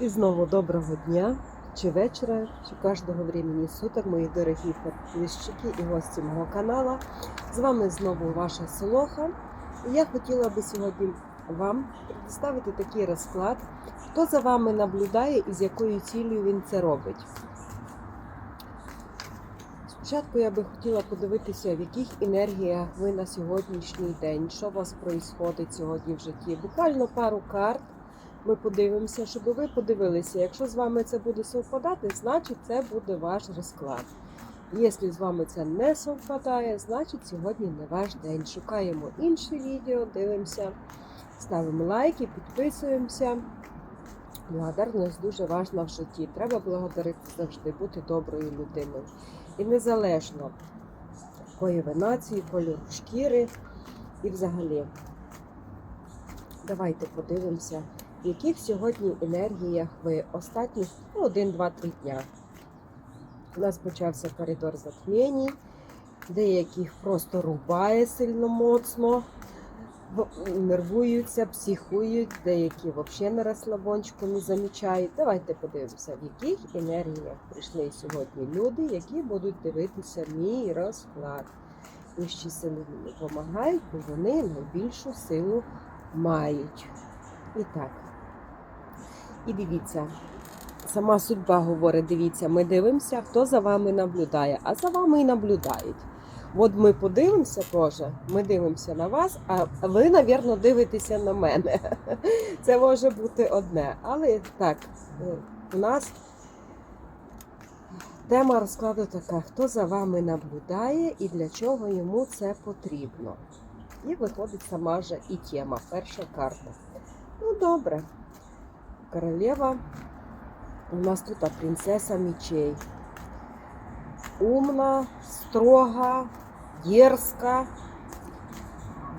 І знову доброго дня чи вечора, чи кожного времени суток, мої дорогі підписчики і гості мого каналу. З вами знову ваша Солоха. І я хотіла би сьогодні вам представити такий розклад, хто за вами наблюдає і з якою цілею він це робить. Спочатку я би хотіла подивитися, в яких енергіях ви на сьогоднішній день, що у вас відбувається сьогодні в житті. Буквально пару карт ми подивимося, щоб ви подивилися. Якщо з вами це буде совпадати, значить це буде ваш розклад. Якщо з вами це не совпадає, значить сьогодні не ваш день. Шукаємо інші відео, дивимося, ставимо лайки, підписуємося. Благодарність дуже важна в житті. Треба благодарити завжди, бути доброю людиною. І незалежно якої ви нації, кольору шкіри і взагалі. Давайте подивимося, яких сьогодні енергіях ви останні ну, 1, 2, 3 дня. У нас почався коридор затмінь, деяких просто рубає сильно моцно, нервуються, психують, деякі взагалі на розслабончику не замічають. Давайте подивимося, в яких енергіях прийшли сьогодні люди, які будуть дивитися мій розклад. Вищі сили допомагають, бо вони найбільшу силу мають. І так. І дивіться, сама судьба говорить: дивіться, ми дивимося, хто за вами наблюдає, а за вами і наблюдають. От ми подивимося теж, ми дивимося на вас, а ви, навірно, дивитеся на мене. Це може бути одне. Але так, е, у нас тема розкладу така: хто за вами наблюдає і для чого йому це потрібно. І виходить сама же і тема, перша карта. Ну, добре. Королева. У нас тут а, принцеса мечей. Умна, строга, дерзка.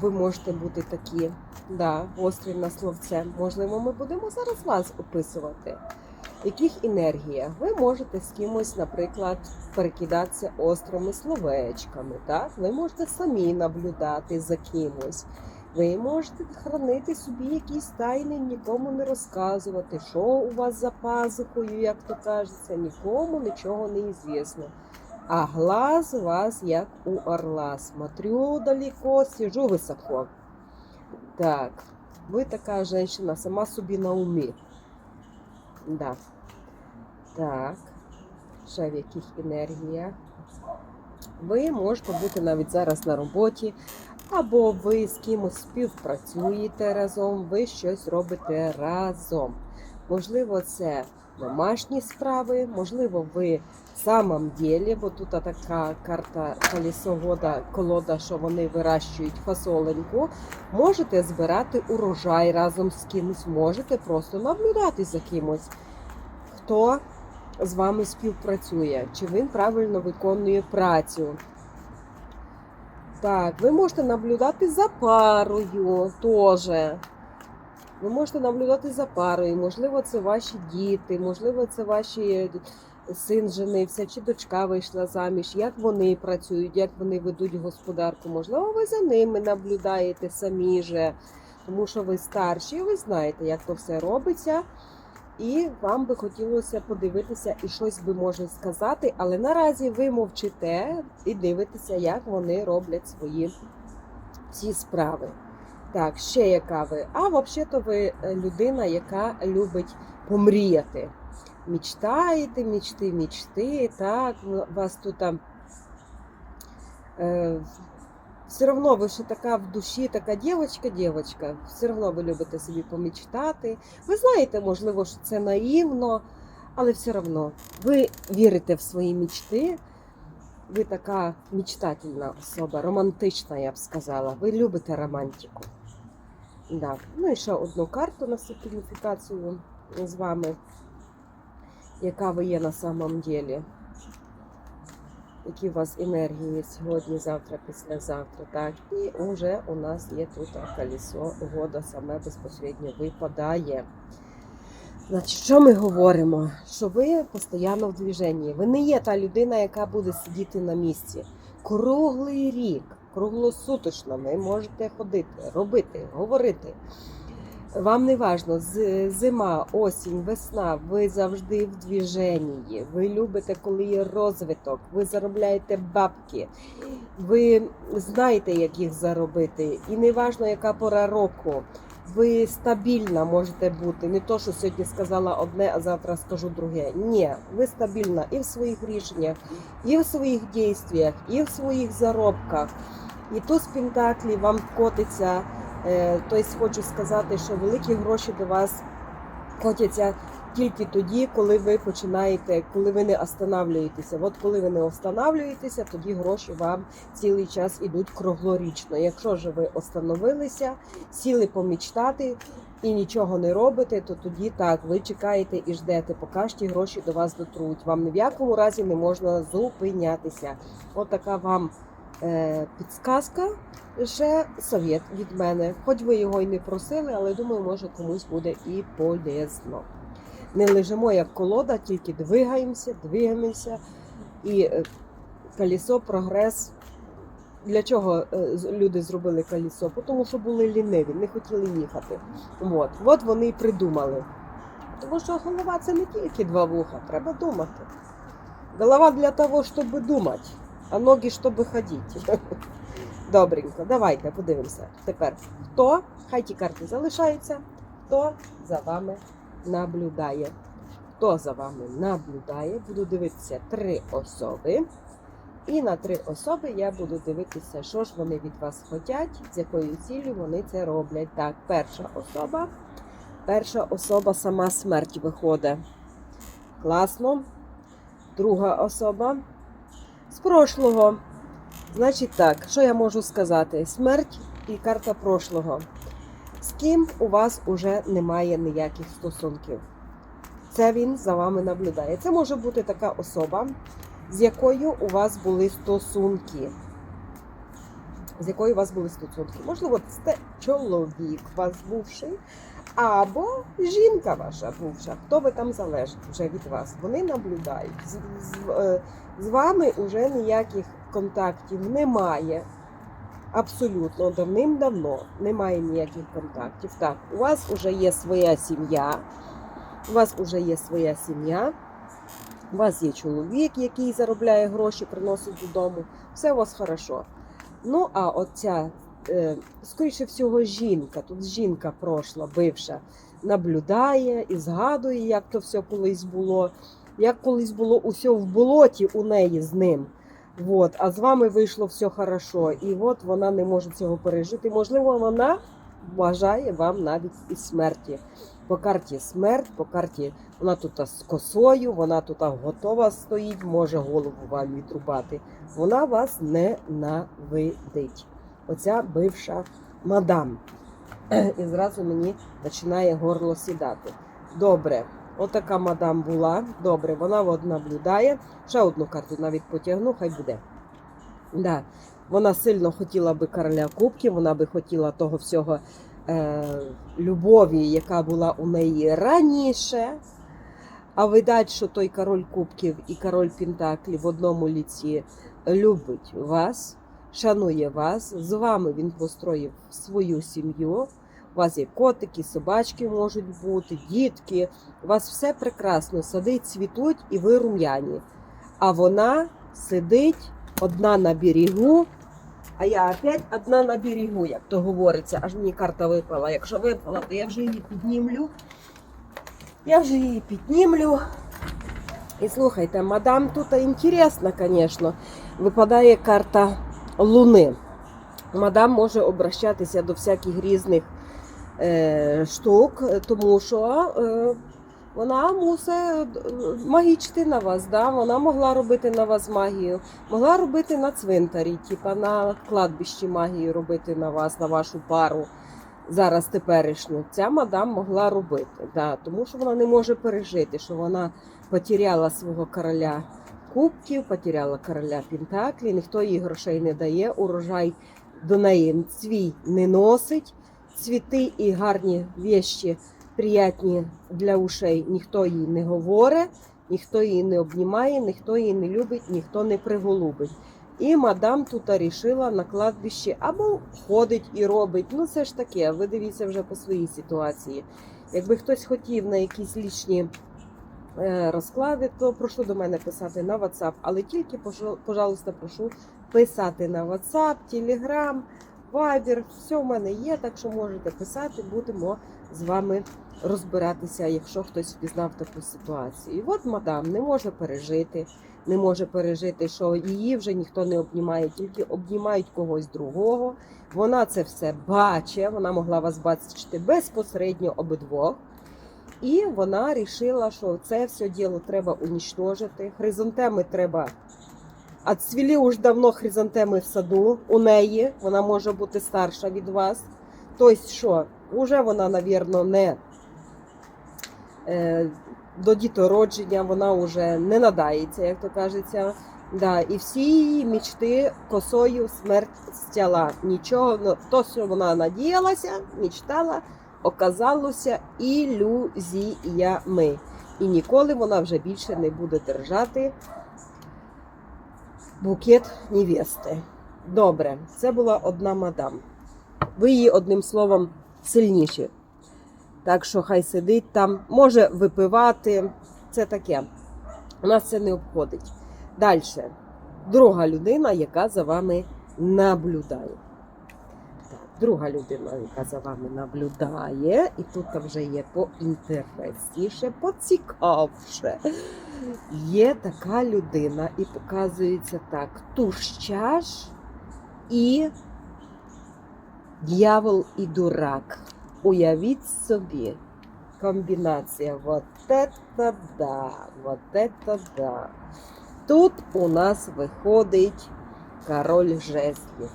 Ви можете бути такі, да, гострі на словце. Можливо, ми будемо зараз вас описувати. Яких енергіях ви можете з кимось, наприклад, перекидатися острими словечками. Так? Ви можете самі наблюдати за кимось. Ви можете хранити собі якісь тайни, нікому не розказувати, що у вас за пазухою, як то кажеться, нікому нічого не ізвісно. А глаз у вас як у орла. Смотрю далеко, сижу високо. Так, ви така жінка сама собі на умі. Да. Так. Ще в яких енергіях. Ви можете бути навіть зараз на роботі, або ви з кимось співпрацюєте разом, ви щось робите разом. Можливо, це домашні справи, можливо, ви самом ділі, бо тут така карта колесо года, колода, що вони вирощують фасоленьку. Можете збирати урожай разом з кимось, можете просто наблюдати за кимось, хто з вами співпрацює, чи він правильно виконує працю. Так, ви можете наблюдати за парою теж. Ви можете наблюдати за парою. Можливо, це ваші діти, можливо, це ваші син женився, чи дочка вийшла заміж, як вони працюють, як вони ведуть господарку. Можливо, ви за ними наблюдаєте самі же, тому що ви старші, ви знаєте, як то все робиться. І вам би хотілося подивитися і щось би може сказати, але наразі ви мовчите і дивитеся, як вони роблять свої ці справи. Так, ще яка ви? А взагалі-то ви е, людина, яка любить помріяти. Мічтаєте, мічти, мічти. Так, вас тут. Е, все одно ви ще така в душі, така дівчинка, дівчинка. Все одно ви любите собі помічтати. Ви знаєте, можливо, що це наївно, але все одно ви вірите в свої мічти. Ви така мечтательна особа, романтична, я б сказала. Ви любите романтику. Да. Ну і ще одну карту на сигніфікацію з вами, яка ви є на самом ділі. Які у вас енергії сьогодні, завтра, післязавтра. Так, і вже у нас є тут колесо года саме безпосередньо випадає. Значить, що ми говоримо? Що ви постійно в движенні. Ви не є та людина, яка буде сидіти на місці. Круглий рік, круглосуточно ви можете ходити, робити, говорити. Вам не важно, зима, осінь, весна, ви завжди в движенні. Ви любите, коли є розвиток, ви заробляєте бабки, ви знаєте, як їх заробити. І не важно, яка пора року. Ви стабільна можете бути. Не то, що сьогодні сказала одне, а завтра скажу друге. Ні, ви стабільна і в своїх рішеннях, і в своїх дійствах, і в своїх заробках. І туз Пентаклі вам котиться. Е, Тобто хочу сказати, що великі гроші до вас котяться тільки тоді, коли ви починаєте, коли ви не останавлюєтеся. От коли ви не останавлюєтеся, тоді гроші вам цілий час ідуть круглорічно. Якщо ж ви остановилися, сіли помічтати і нічого не робите, то тоді так, ви чекаєте і ждете, поки ж ті гроші до вас дотруть. Вам ні в якому разі не можна зупинятися. От вам підсказка. Ще совет від мене. Хоч ви його й не просили, але думаю, може комусь буде і полезно. Не лежимо як колода, тільки двигаємося, двигаємося. І е, колесо, прогрес. Для чого е, люди зробили колесо? Тому що були ліниві, не хотіли їхати. От, От вони і придумали. Тому що голова це не тільки два вуха, треба думати. Голова для того, щоб думати, а ноги, щоб ходити. Добренько, давайте подивимося. Тепер хто, хай ті карти залишаються, хто за вами наблюдає. Хто за вами наблюдає, буду дивитися три особи. І на три особи я буду дивитися, що ж вони від вас хочуть, з якою ціллю вони це роблять. Так, перша особа. Перша особа сама смерть виходить. Класно. Друга особа з прошлого. Значить так, що я можу сказати? Смерть і карта прошлого. З ким у вас уже немає ніяких стосунків. Це він за вами наблюдає. Це може бути така особа, з якою у вас були стосунки. З якою у вас були стосунки. Можливо, це чоловік вас бувший, або жінка ваша бувша. Хто ви там залежить вже від вас? Вони наблюдають. З, з, е, з вами вже ніяких контактів немає. Абсолютно давним-давно немає ніяких контактів. Так, у вас вже є своя сім'я. У вас вже є своя сім'я. У вас є чоловік, який заробляє гроші, приносить додому. Все у вас хорошо. Ну, а оця, е, скоріше всього, жінка, тут жінка прошла, бивша, наблюдає і згадує, як то все колись було, як колись було усе в болоті у неї з ним. Вот, а з вами вийшло все хорошо. І от вона не може цього пережити. Можливо, вона бажає вам навіть і смерті. По карті смерть, по карті вона тут з косою, вона тут готова стоїть, може голову вам відрубати. Вона вас ненавидить. Оця бивша мадам. І зразу мені починає горло сідати. Добре, отака мадам була. Добре, вона наблюдає. Ще одну карту навіть потягну, хай буде. Да. Вона сильно хотіла би короля кубків, вона би хотіла того всього е, любові, яка була у неї раніше. А видать, що той король кубків і король Пентаклів в одному ліці любить вас, шанує вас. З вами він построїв свою сім'ю. У вас є котики, собачки можуть бути, дітки. У вас все прекрасно, сади цвітуть і ви рум'яні. А вона сидить одна на берегу, а я опять одна на берегу, як то говориться, аж мені карта випала. Якщо випала, то я вже її піднімлю. Я вже її піднімлю. І слухайте, мадам, тут інтересно, звісно, випадає карта Луни. Мадам може обращатися до всяких різних е, штук, тому що е, вона мусить е, магічити на вас. Да? Вона могла робити на вас магію, могла робити на цвинтарі, типа на кладбищі магію робити на вас, на вашу пару зараз теперішню. Ця мадам могла робити, да, тому що вона не може пережити, що вона потеряла свого короля кубків, потеряла короля Пентаклі, ніхто їй грошей не дає, урожай до неї свій не носить, цвіти і гарні вещі, приятні для ушей, ніхто їй не говорить, ніхто її не обнімає, ніхто її не любить, ніхто не приголубить. І мадам тут рішила на кладбищі або ходить і робить. Ну це ж таке, ви дивіться вже по своїй ситуації. Якби хтось хотів на якісь лічні е, розклади, то прошу до мене писати на WhatsApp, але тільки, пожа- пожалуйста, прошу писати на WhatsApp, Telegram, Viber. Все в мене є, так що можете писати, будемо з вами розбиратися, якщо хтось впізнав таку ситуацію. І от мадам не може пережити, не може пережити, що її вже ніхто не обнімає, тільки обнімають когось другого. Вона це все бачить, вона могла вас бачити безпосередньо обидвох. І вона рішила, що це все діло треба унічтожити. Хризантеми треба. А цвілі уж давно хризантеми в саду у неї. Вона може бути старша від вас. Тобто, що, вже вона, навірно, не е, до дітородження, вона вже не надається, як то кажеться. Да, і всі її мічти косою смерть стяла. Нічого, ну, то, що вона надіялася, мічтала, оказалося ілюзіями. І ніколи вона вже більше не буде держати букет невести. Добре, це була одна мадам. Ви її одним словом сильніші. Так що хай сидить там, може випивати. Це таке. У нас це не обходить. Далі. Друга людина, яка за вами наблюдає. Так, друга людина, яка за вами наблюдає, і тут там вже є поінтересніше, поцікавше. Є така людина, і показується так: тущаж і дьявол і дурак. Уявіть собі. Комбінація. Вот это да, вот это да. Тут у нас виходить король жезлів.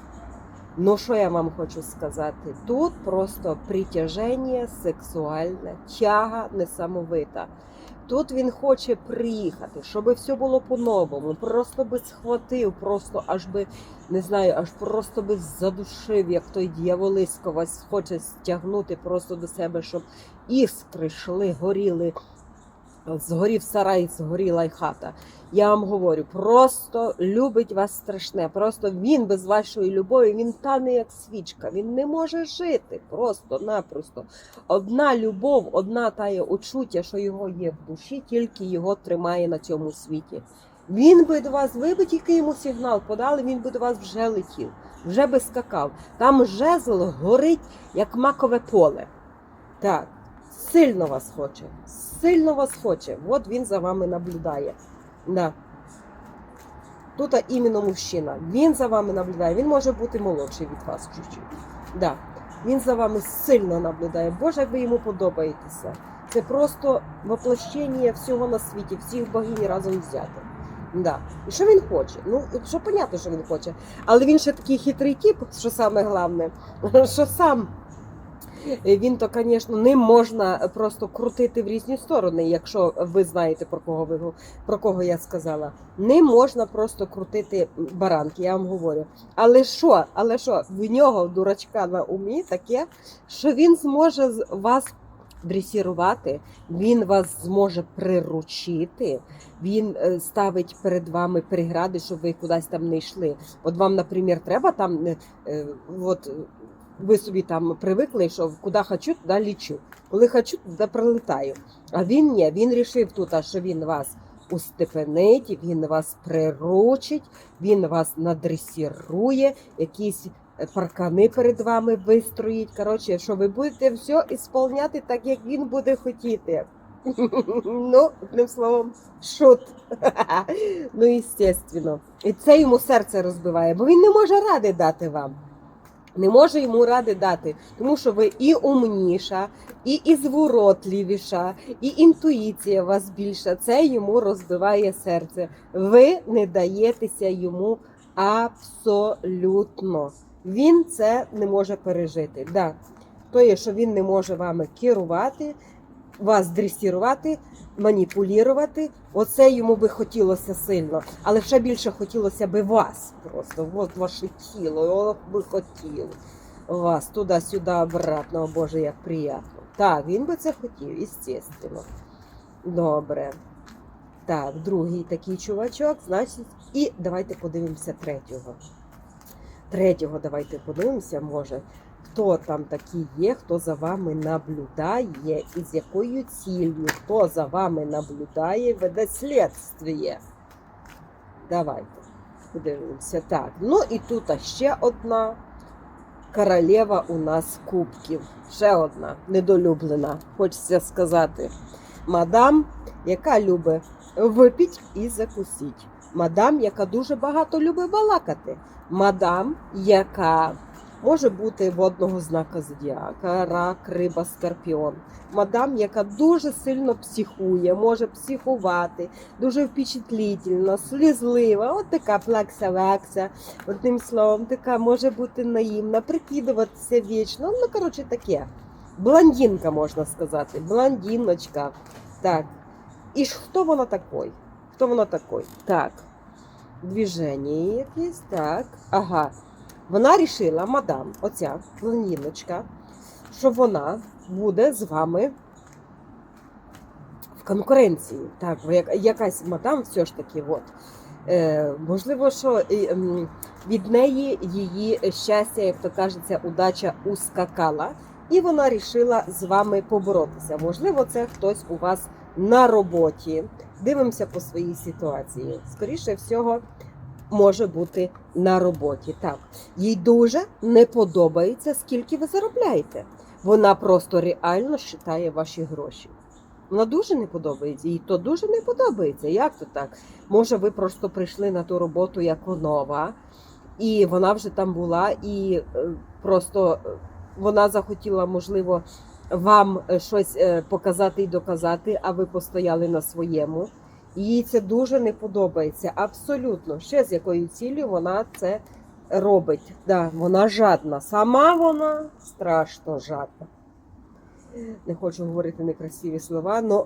Ну, що я вам хочу сказати? Тут просто притяження сексуальне, тяга несамовита. Тут він хоче приїхати, щоб все було по-новому. Просто би схватив, просто аж би, не знаю, аж просто би задушив, як той дьяволисько вас хоче стягнути просто до себе, щоб іскри йшли, горіли. Згорів сарай, згоріла й хата. Я вам говорю, просто любить вас страшне. Просто він без вашої любові, він тане як свічка. Він не може жити просто-напросто. Одна любов, одна тає очуття, що його є в душі, тільки його тримає на цьому світі. Він би до вас, ви би тільки йому сигнал подали, він би до вас вже летів, вже би скакав. Там жезл горить, як макове поле. Так, сильно вас хоче, сильно вас хоче. От він за вами наблюдає. Да. Тут іменно мужчина. Він за вами наблюдає. Він може бути молодший від вас чуть-чуть. Да. Він за вами сильно наблюдає. Боже, як ви йому подобаєтеся. Це просто воплощення всього на світі, всіх богинь разом взяти. Да. І що він хоче? Ну, що понятно, що він хоче. Але він ще такий хитрий тип, що саме головне, що сам він то, звісно, ним можна просто крутити в різні сторони, якщо ви знаєте про кого ви про кого я сказала. Ним можна просто крутити баранки, я вам говорю. Але що? Але що? В нього дурачка на умі таке, що він зможе вас дресірувати, він вас зможе приручити, він е, ставить перед вами прегради, щоб ви кудись там не йшли. От вам, наприклад, треба там е, е, от ви собі там привикли, що куди хочу, туди лічу. Коли хочу, туди прилетаю. А він ні, він рішив тут, що він вас устепенить, він вас приручить, він вас надресірує, якісь е, паркани перед вами вистроїть. Коротше, що ви будете все ісполняти так, як він буде хотіти. Ну, одним словом, шут. Ну, естественно. І це йому серце розбиває, бо він не може ради дати вам. Не може йому ради дати, тому що ви і умніша, і ізворотливіша, і інтуїція у вас більша. Це йому розбиває серце. Ви не даєтеся йому абсолютно. Він це не може пережити. Да. То є, що він не може вами керувати, вас дресірувати, маніпулювати. Оце йому би хотілося сильно. Але ще більше хотілося би вас просто. От ваше тіло, ох би хотіло. Вас туди-сюди, обратно, О, Боже, як приємно. Так, він би це хотів, естественно. Добре. Так, другий такий чувачок, значить, і давайте подивимося третього. Третього давайте подивимося, може, хто там такий є, хто за вами наблюдає, і з якою ціллю, хто за вами наблюдає, веде слідствіє. Давайте подивимося. Так, ну і тут ще одна королева у нас кубків. Ще одна недолюблена, хочеться сказати. Мадам, яка любить випіть і закусіть. Мадам, яка дуже багато любить балакати. Мадам, яка може бути водного знака зодіака, рак, риба, скорпіон. Мадам, яка дуже сильно психує, може психувати, дуже впечатлітельна, слізлива, от така плакса-вакса, одним словом, така може бути наївна, прикидуватися вічно. Ну, коротше, таке. Блондинка, можна сказати, блондиночка. Так. І ж хто вона такой? Хто вона такой? Так. Движення якесь, так. Ага. Вона рішила, мадам, оця блондиночка, що вона буде з вами в конкуренції. Так, якась мадам все ж таки, от. Е, можливо, що е, від неї її щастя, як то кажеться, удача ускакала, і вона рішила з вами поборотися. Можливо, це хтось у вас на роботі. Дивимося по своїй ситуації. Скоріше всього, може бути на роботі. Так, їй дуже не подобається, скільки ви заробляєте. Вона просто реально считає ваші гроші. Вона дуже не подобається, їй то дуже не подобається. Як то так? Може, ви просто прийшли на ту роботу як нова, і вона вже там була, і е, просто е, вона захотіла, можливо, вам е, щось показати і доказати, а ви постояли на своєму. Їй це дуже не подобається. Абсолютно. Ще з якою ціллю вона це робить. Да, вона жадна. Сама вона страшно жадна. Не хочу говорити некрасиві слова, але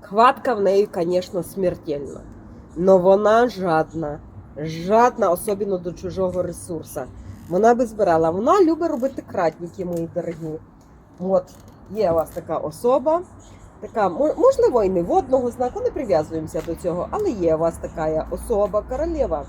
хватка в неї, звісно, смертельна. Но вона жадна. Жадна, особливо до чужого ресурсу. Вона би збирала. Вона любить робити кратники, мої дорогі. От, є у вас така особа, така, можливо, і не водного знаку, не прив'язуємося до цього, але є у вас така особа, королева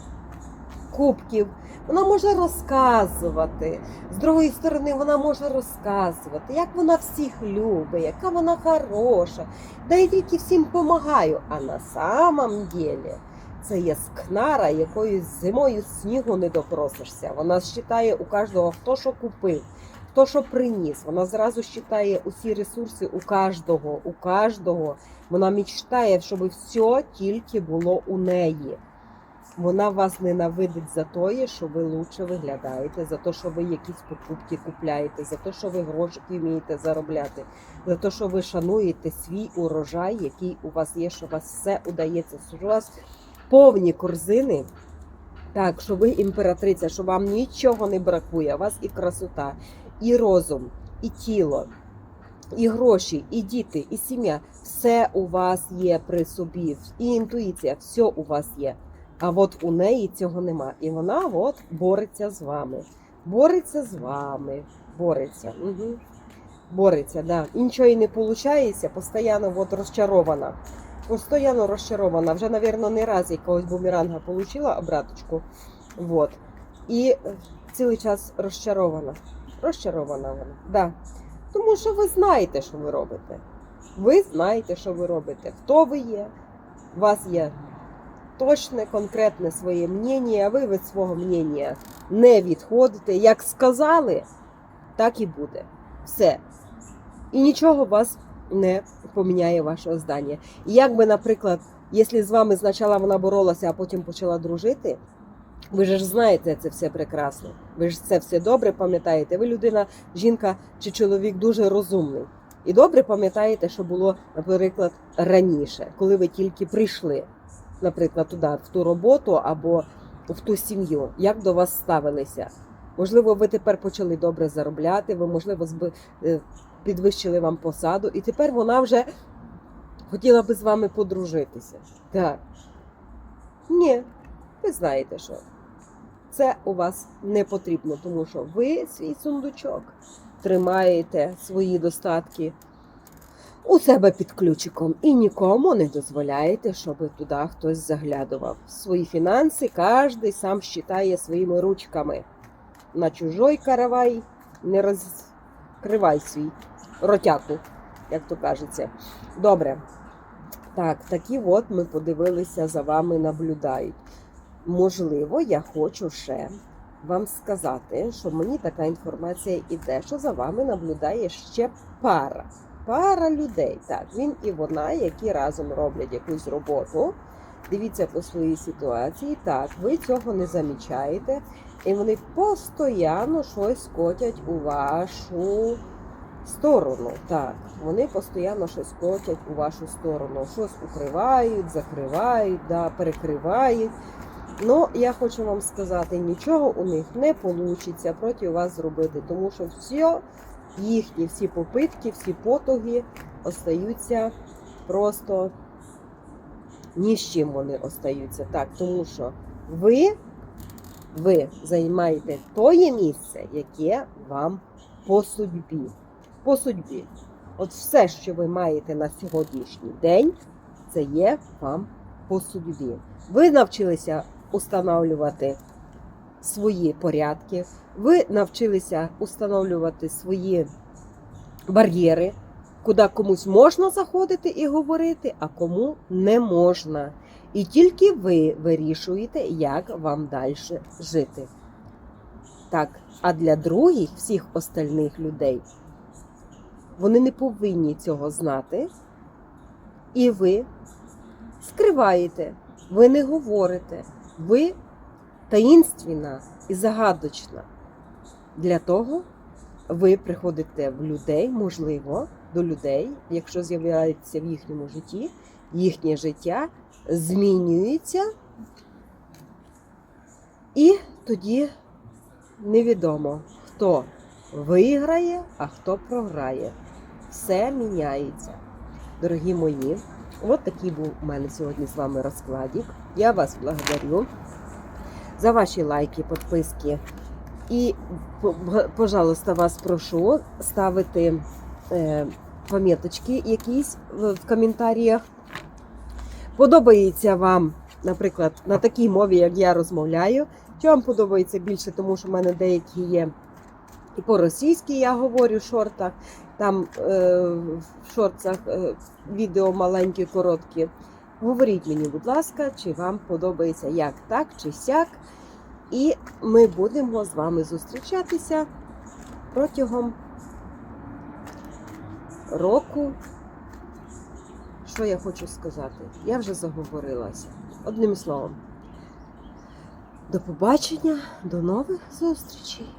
кубків. Вона може розказувати. З другої сторони, вона може розказувати, як вона всіх любить, яка вона хороша. Да я тільки всім допомагаю. А на самом ділі це є скнара, якою зимою снігу не допросишся. Вона вважає у кожного, хто що купив, хто що приніс. Вона зразу вважає усі ресурси у кожного, у кожного. Вона мечтає, щоб все тільки було у неї. Вона вас ненавидить за те, що ви лучше виглядаєте, за те, що ви якісь покупки купляєте, за те, що ви гроші вмієте заробляти, за те, що ви шануєте свій урожай, який у вас є, що у вас все удається, що у вас повні корзини. Так, що ви імператриця, що вам нічого не бракує, у вас і красота, і розум, і тіло, і гроші, і діти, і сім'я. Все у вас є при собі, і інтуїція, все у вас є. А от у неї цього нема. І вона от бореться з вами. Бореться з вами. Бореться. Угу. Бореться, да. І нічого їй не виходить, постійно от розчарована. Постоянно розчарована. Вже, мабуть, не раз якогось бумеранга отримала обраточку. Вот. І цілий час розчарована. Розчарована вона. Да. Тому що ви знаєте, що ви робите. Ви знаєте, що ви робите. Хто ви є? У вас є точне, конкретне своє мнення, а ви від свого мнення не відходите. Як сказали, так і буде. Все. І нічого вас не поміняє вашого здання. І як би, наприклад, якщо з вами спочатку вона боролася, а потім почала дружити, ви ж знаєте це все прекрасно. Ви ж це все добре пам'ятаєте. Ви людина, жінка чи чоловік дуже розумний. І добре пам'ятаєте, що було, наприклад, раніше, коли ви тільки прийшли, наприклад, туди, в ту роботу або в ту сім'ю, як до вас ставилися. Можливо, ви тепер почали добре заробляти, ви, можливо, е, підвищили вам посаду, і тепер вона вже хотіла би з вами подружитися. Так. Ні, ви знаєте що. Це у вас не потрібно, тому що ви свій сундучок тримаєте свої достатки у себе під ключиком і нікому не дозволяєте, щоб туди хтось заглядував. Свої фінанси кожен сам считає своїми ручками. На чужой каравай не розкривай свій ротяку, як то кажеться. Добре. Так, такі от ми подивилися за вами наблюдають. Можливо, я хочу ще вам сказати, що мені така інформація іде, що за вами наблюдає ще пара. Пара людей. Так, він і вона, які разом роблять якусь роботу. Дивіться по своїй ситуації. Так, ви цього не замічаєте, і вони постійно щось котять у вашу сторону. Так, вони постійно щось котять у вашу сторону. Щось укривають, закривають, да, перекривають. Ну, я хочу вам сказати, нічого у них не вийде проти вас зробити, тому що все, їхні всі попитки, всі потуги остаються просто ні з чим вони остаються. Так, тому що ви, ви займаєте тоє місце, яке вам по судьбі. По судьбі. От все, що ви маєте на сьогоднішній день, це є вам по судьбі. Ви навчилися установлювати свої порядки, ви навчилися установлювати свої бар'єри, куди комусь можна заходити і говорити, а кому не можна. І тільки ви вирішуєте, як вам далі жити. Так, а для других, всіх остальних людей, вони не повинні цього знати. І ви скриваєте, ви не говорите, ви таїнственна і загадочна. Для того ви приходите в людей, можливо, до людей, якщо з'являється в їхньому житті, їхнє життя змінюється, і тоді невідомо, хто виграє, а хто програє. Все міняється. Дорогі мої, от такий був у мене сьогодні з вами розкладик. Я вас благодарю за ваші лайки, підписки. І, пожалуйста, вас прошу ставити е, поміточки якісь в, в коментарях. Подобається вам, наприклад, на такій мові, як я розмовляю. Чи вам подобається більше, тому що в мене деякі є і по-російськи я говорю в шортах, там е, в шортах е, відео маленькі, короткі. Говоріть мені, будь ласка, чи вам подобається як так чи сяк. І ми будемо з вами зустрічатися протягом року. Що я хочу сказати? Я вже заговорилася. Одним словом. До побачення, до нових зустрічей!